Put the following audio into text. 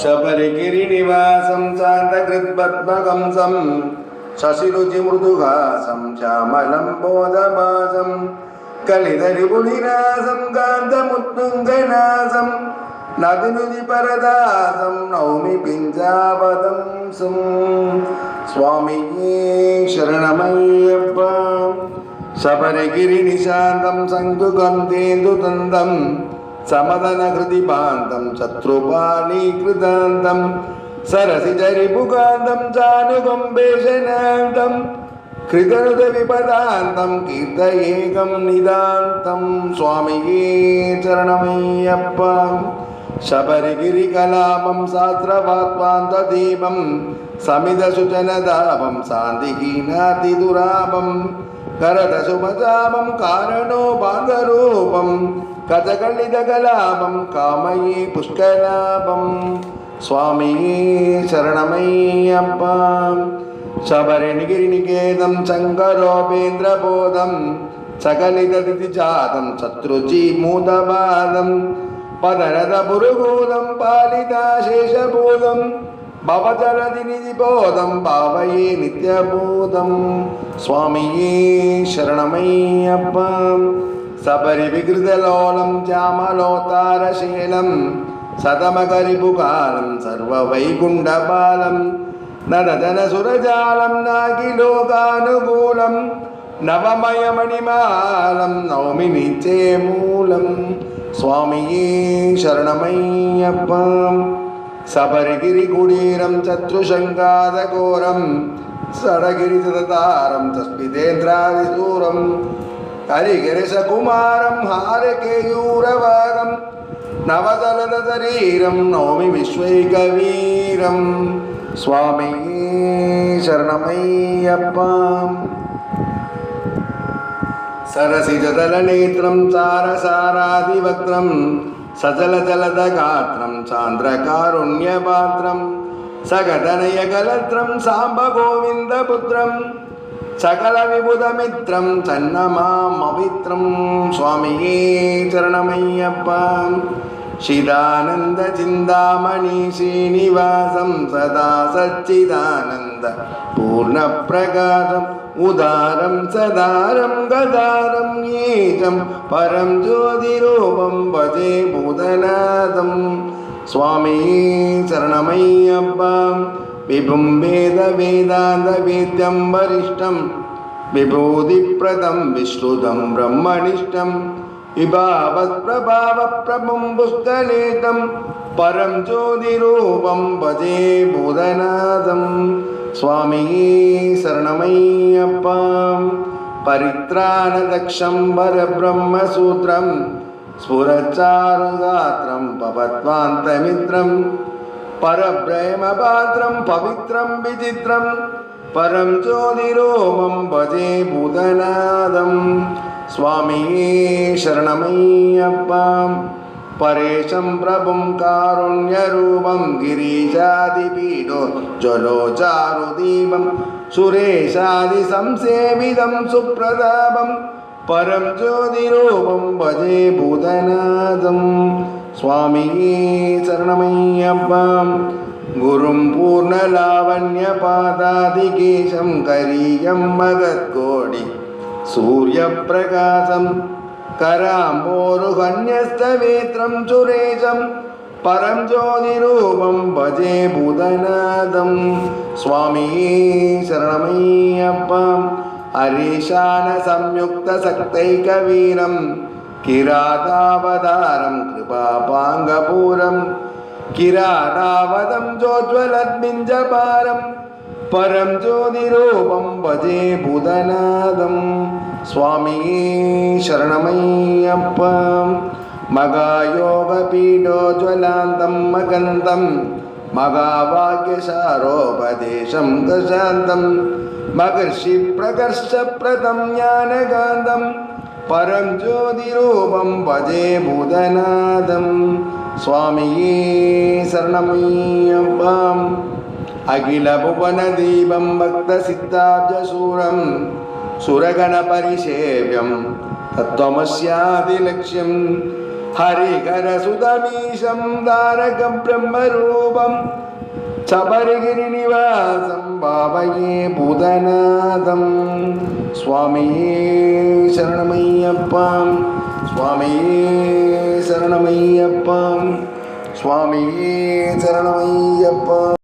शबरिगिरिनिवासं शान्तकृत्पद्मकंसं शशिरुचिमृदुहासं श्यामलं बोधमासं कलितरिपुनिरासं कान्तमुत्तुङ्गनासं नदिनुदिपरदासं नौमि पिञ्जावदं सुं स्वामिये शरणमय्यप्पा शबरिगिरिनिशान्तं सङ्कुकं तेन्दुतन्दं समदनहृदिपान्तं शत्रुपाणीकृतान्तं सरसिजरिपुकान्तं चानुकम्बेशनान्तं कृतनुतविपदान्तं कीर्तयेकं निदान्तं स्वामिये चरणमय्यप्पा शबरिगिरिकलापं கதகளிதகலாபம் காமையே புஷ்கலாபம். சுவாமியே சரணமையப்பா. சபரணிகிரிநிகேதம் சங்கரோபேந்திரபோதம். சகலிததி ஜாதம் சத்ருஜி மூதபாதம். பதரத புருகூதம் பாலிதா சேஷபூதம். பவதரதி நிதிபோதம் பாவையே நித்யபூதம். சுவாமியே சரணமையப்பா. സപരിവികൃതലോലം ശ്യാമലോത്താരശീലം സതമകരിപുകാലം സർവവൈകുണ്ഠപാലം നരതനസുരജാലം നാഗിലോകാനുകൂലം നവമയമണിമാലം നൗമി നിച്ചേ മൂലം സ്വാമിയേ ശരണമയ്യപ്പം സബരിഗിരികുടീരം ചത്രുശങ്കാതഘോരം സടഗിരിതതാരം തസ്മിതേന്ദ്രാവിസൂരം हरिगिरिशकुमारं हारकेयूरवागं नवदलदशरीरं नौमि विश्वैकवीरं स्वामिये शरणमय्यप्पा सरसिजदलनेत्रं सारसारादिवक्त्रं सजलजलदगात्रं சகல விபுதமித்ரம் சன்னமாம் பவித்ரம் சுவாமியே சரணமையப்பா. சிதானந்த சிந்தாமணி ஸ்ரீனிவாசம் சதா சச்சிதானந்த பூர்ண பிரகாரம் உதாரம் சதாரம் கதாரம் ஏகம் பரம் ஜோதிரூபம் பஜே பூதநாதம். சுவாமியே சரணமையப்பா. विभुं वेदवेदान्तवेद्यं वरिष्ठं विभूतिप्रदं विश्रुतं ब्रह्मनिष्ठं विभावप्रभावप्रभुं पुस्तलेतं परं ज्योतिरूपं भजे भूतनाथं स्वामिये शरणमय्यप्पा परित्राणदक्षं वरब्रह्मसूत्रं स्फुरच्चारुगात्रं भवत्वान्तमित्रं परब्रह्मपात्रं पवित्रं विचित्रं परं ज्योतिरूपं भजे भूतनादं स्वामिये शरणमय्यप्पा परेशं प्रभुं कारुण्यरूपं गिरीशादिपीडो ज्वलोचारुदीपं सुरेशादिसंसेवितं सुप्रतापं परं ज्योतिरूपं भजे भूतनाथं स्वामिये शरणमय्यप्पां गुरुं पूर्णलावण्यपादादिकेशं करीयं मगत्कोडि सूर्यप्रकाशम् कराम्बोरुहन्यस्तवेत्रं सुरेशं परं ज्योतिरूपं भजे भूतनादं स्वामिये शरणमय्यप्पं हरीशानसंयुक्तशक्तैकवीरं किरातावतारं कृपापाङ्गपूरं किराटावदं जोज्ज्वलद्मिञ्जपारं परं ज्योतिरूपं भजे भूतनादम् स्वामिये शरणमय्यप्पा मगायोगपीठोज्वलान्तं मकन्तं मगावाक्यसारोपदेशं दशान्तं महर्षिप्रकर्षप्रदं பரஞ்சோதிரூபம் பஜே பூதநாதம். சுவாமியே சரணமையப்பாம் அகில புவன தீபம் பக்த சித்தாப்ஜசூரம் சுரகண பரிசேவியம் தத்துவமஸ்யாதிலட்சியம் ஹரிகரசுதமீசம் தாரக பிரம்மரூபம். சபரிகிரிநிவாசம் பாவையே பூதநாதம். சுவாமியே சரணமையப்பாம் சுவாமியே சரணமையப்பாம் சுவாமியே சரணமையப்பாம்